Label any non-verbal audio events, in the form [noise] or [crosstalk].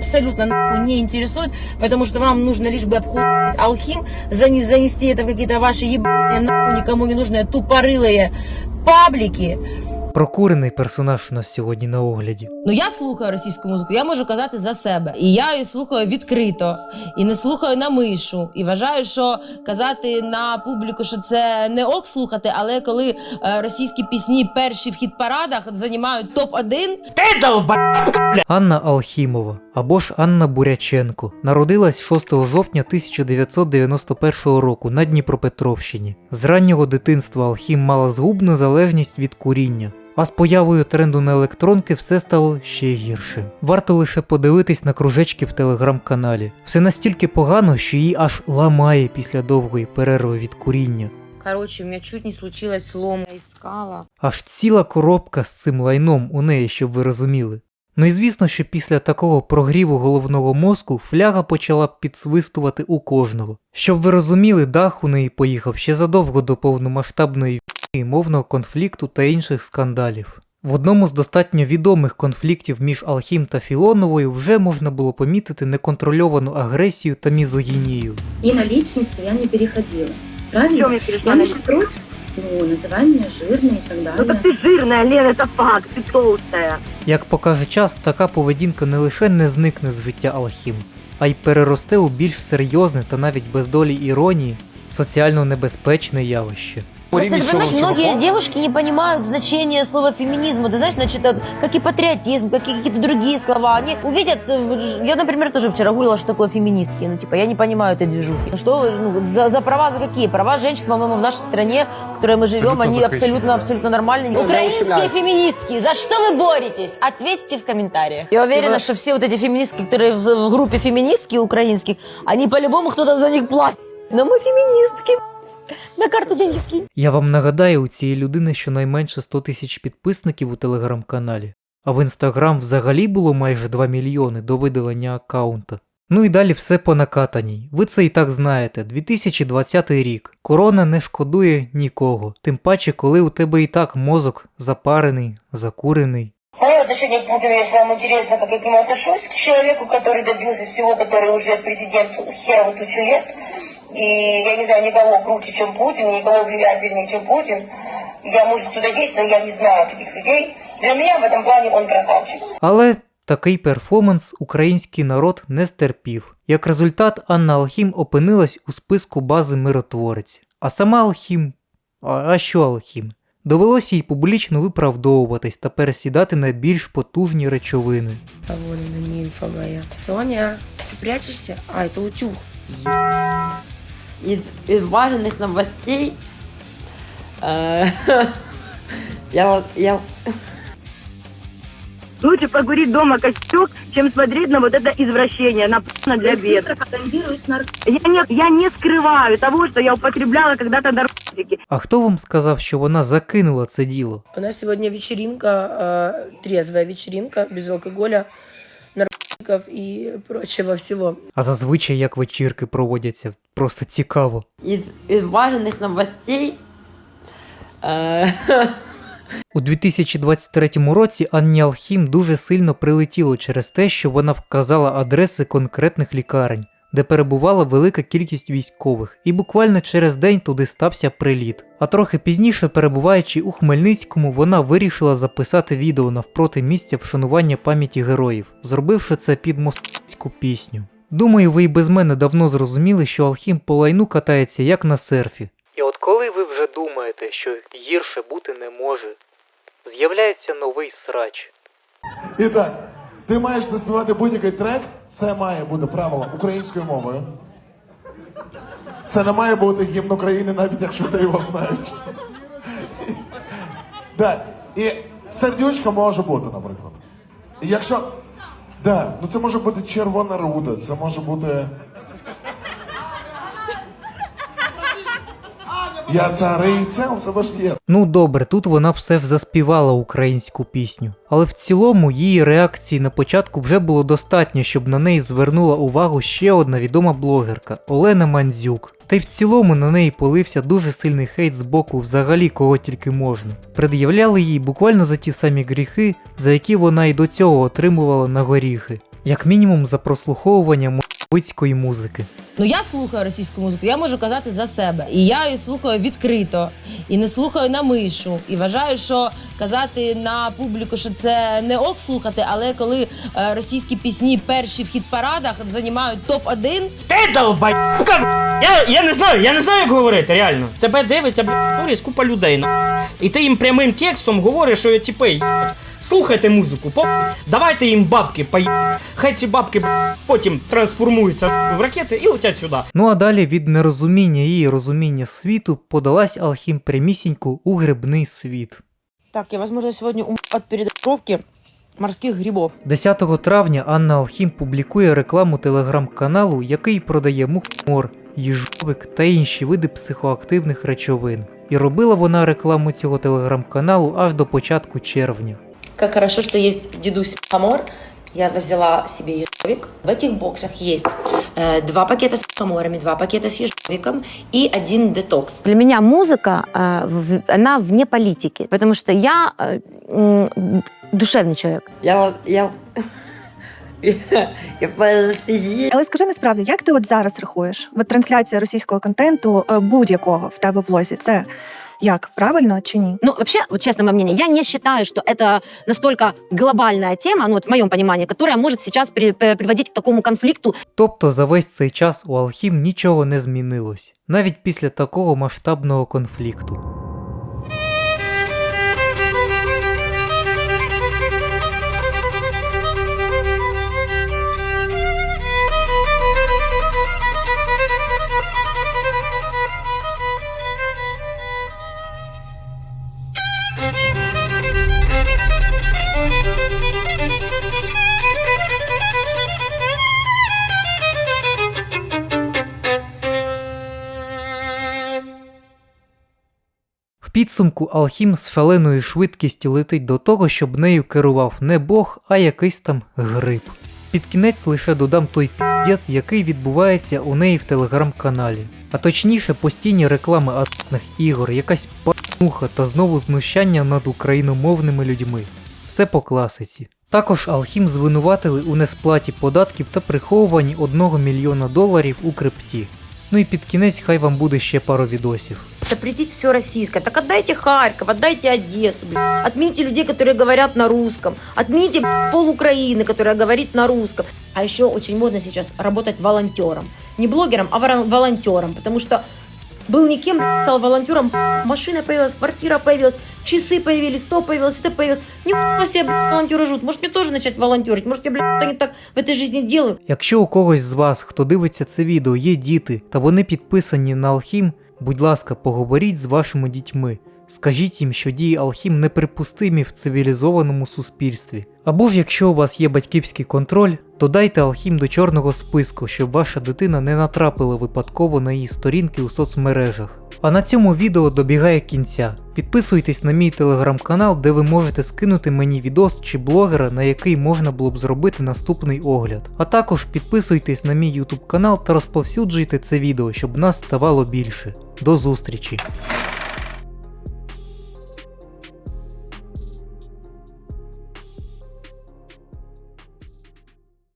абсолютно нахуй не интересует, потому что вам нужно лишь бы обхуять Алхим, зане- занести это в какие-то ваши ебаные нахуй никому не нужные тупорылые паблики. Прокурений персонаж у нас сьогодні на огляді. Ну я слухаю російську музику, я можу казати за себе. І я її слухаю відкрито, і не слухаю на мишу. І вважаю, що казати на публіку, що це не ок слухати, але коли е, російські пісні перші в хіт-парадах займають топ-1, Анна Алхімова або ж Анна Буряченко народилась 6 жовтня 1991 року на Дніпропетровщині. З раннього дитинства Алхім мала згубну залежність від куріння. А з появою тренду на електронки все стало ще гірше. Варто лише подивитись на кружечки в телеграм-каналі. Все настільки погано, що її аж ламає після довгої перерви від куріння. коротше, у мене чуть не случилось слом. Я іскала. Аж ціла коробка з цим лайном у неї, щоб ви розуміли. Ну і звісно, що після такого прогріву головного мозку фляга почала підсвистувати у кожного. Щоб ви розуміли, дах у неї поїхав ще задовго до повномасштабної війни, мовного конфлікту та інших скандалів. В одному з достатньо відомих конфліктів між Алхім та Філоновою вже можна було помітити неконтрольовану агресію та мізогінію. И на личности я не переходила. Правильно? Я Я перешла не против Ну, называй меня жирной и так Ну далее. так ты жирная, Лена, это факт, ты толстая. Як покаже час, така поведінка не лише не зникне з життя Алхім, а й переросте у більш серйозне та навіть без долі іронії соціально небезпечне явище. Просто, ты понимаешь, многие девушки не понимают значение слова феминизма. Ты знаешь, значит, это как и патриотизм, как и какие-то другие слова. Они увидят... э, Я, например, тоже вчера гуглила, что такое феминистки. Ну, типа, я не понимаю этой движухи. Что ну, за, за права за какие? Права женщин, по-моему, в нашей стране, в которой мы живем, Абсолютно они абсолютно, да. абсолютно нормальные. Украинские феминистки, за что вы боретесь? Ответьте в комментариях. Я уверена, что все вот эти феминистки, которые в, в группе феминистки украинских, они по-любому кто-то за них платит. Но мы феминистки. На карту деньги скинь. Я вам нагадаю, у цієї людини щонайменше 100 тисяч підписників у телеграм-каналі, а в інстаграм взагалі було майже 2 мільйони до видалення аккаунта. Ну і далі все по накатаній. Ви це і так знаєте. 2020 рік. Корона не шкодує нікого. Тим паче, коли у тебе і так мозок запарений, закурений. Мое отношение к Путину, если вам интересно, как я к нему отношусь, к человеку, который добился всего, который уже президент херову тучу лет, и я не знаю никого круче, чем Путин, и никого влиятельнее, чем Путин. Я, может, кто-то есть, но я не знаю таких людей. Для меня в этом плане он красавчик. Але такий перформанс український народ не стерпів. Як результат, Анна Алхім опинилась у списку бази миротворець. А сама Алхім. А, а що Алхім? Довелося їй публічно виправдовуватись та пересідати на більш потужні речовини. Довольно нимфовая. Соня, ты прячешься? А, это утюг. Из, из важных новостей э, [laughs] я, я Лучше покурить дома костюк, чем смотреть на вот это извращение, на, на для наркотики. Я не, я не скрываю того, что я употребляла когда-то наркотики. А хто вам сказав, що вона закинула це діло? У нас сегодня вечеринка, э, трезвая вечеринка, без алкоголя, и прочего всего. А зазвичай як вечірки проводяться, просто цікаво. из, из важных новостей э, У 2023 році Анні Алхім дуже сильно прилетіло через те, що вона вказала адреси конкретних лікарень, де перебувала велика кількість військових, і буквально через день туди стався приліт. А трохи пізніше, перебуваючи у Хмельницькому, вона вирішила записати відео навпроти місця вшанування пам'яті героїв, зробивши це під московську пісню. Думаю, ви і без мене давно зрозуміли, що Алхім по лайну катається як на серфі. І от коли ви вже думаєте, що гірше бути не може, з'являється новий срач. І так, ти маєш заспівати будь-який трек, це має бути правило українською мовою. Це не має бути гімн України, навіть якщо ти його знаєш. Да. І сердючка може бути, наприклад. Якщо. Да, ну це може бути червона рута, це може бути. Я цариця, у тебе ж є. Ну добре, тут вона все ж заспівала українську пісню, але в цілому її реакції на початку вже було достатньо, щоб на неї звернула увагу ще одна відома блогерка Олена Мандзюк. Та й в цілому на неї полився дуже сильний хейт з боку взагалі кого тільки можна. Пред'являли їй буквально за ті самі гріхи, за які вона й до цього отримувала на горіхи. як мінімум за прослуховування мовицької музики. Ну я слухаю російську музику, я можу казати за себе. І я її слухаю відкрито, і не слухаю на мишу. І вважаю, що казати на публіку, що це не ок слухати, але коли е, російські пісні перші в хіт-парадах займають топ-1, Ти долбайка! Я, я не знаю, я не знаю, як говорити, реально. Тебе дивиться, блядь, купа людей. на. І ти їм прямим текстом говориш, що типи, «Єбать, слухайте музику, по... давайте їм бабки, по... хай ці бабки потім трансформуються в ракети і летять сюди. Ну а далі від нерозуміння її розуміння світу подалась Алхім прямісінько у грибний світ. Так, я, возможно, сегодня умру от передозировки морских грибов. 10 травня Анна Алхім публікує рекламу телеграм-каналу, який продає мухомор, їжовик та інші види психоактивних речовин. І робила вона рекламу цього телеграм-каналу аж до початку червня. Как хорошо, что есть дедусь Хамор. Я взяла себе ежовик. В этих боксах есть э, два пакета с хаморами, два пакета с ежовиком и один детокс. Для меня музыка, э, в- она вне политики, потому что я э, м, душевный человек. Я, я, я по анестезії. Але скажи насправді, як ти от зараз рахуєш? От трансляція російського контенту е, будь-якого в тебе в блозі, це як правильно чи ні? Ну, вообще, вот честное мое мнение, я не считаю, что это настолько глобальная тема, ну вот в моем понимании, которая может сейчас при- при- приводить к такому конфликту. Тобто за весь цей час у Алхім нічого не змінилось, навіть після такого масштабного конфлікту. Підсумку Алхім з шаленою швидкістю летить до того, щоб нею керував не Бог, а якийсь там гриб. Під кінець лише додам той підець, який відбувається у неї в телеграм-каналі. А точніше постійні реклами азартних ігор, якась пануха та знову знущання над україномовними людьми. Все по класиці. Також Алхім звинуватили у несплаті податків та приховуванні 1 мільйона доларів у крипті. Ну і під кінець хай вам буде ще пару відосів Запретить все российское. Так отдайте Харьков, отдайте Одессу. блин. Отмените людей, которые говорят на русском. Отмените блин, пол Украины, которая говорит на русском. А еще очень модно сейчас работать волонтером. Не блогером, а вора- волонтером. Потому что был никем, блин, стал волонтером. Машина появилась, квартира появилась, часы появились, то появилось, это появилось. Нихуя себе, блин, волонтеры живут. Может, мне тоже начать волонтерить? Может, я, блин, что-нибудь так в этой жизни делаю? Якщо у когось з вас, хто дивиться це відео, є діти та вони підписані на Алхім, будь ласка, поговоріть з вашими дітьми. Скажіть їм, що дії Алхім неприпустимі в цивілізованому суспільстві. Або ж якщо у вас є батьківський контроль, то дайте Алхім до чорного списку, щоб ваша дитина не натрапила випадково на її сторінки у соцмережах. А на цьому відео добігає кінця. Підписуйтесь на мій телеграм-канал, де ви можете скинути мені відос чи блогера, на який можна було б зробити наступний огляд. А також підписуйтесь на мій YouTube канал та розповсюджуйте це відео, щоб нас ставало більше. До зустрічі!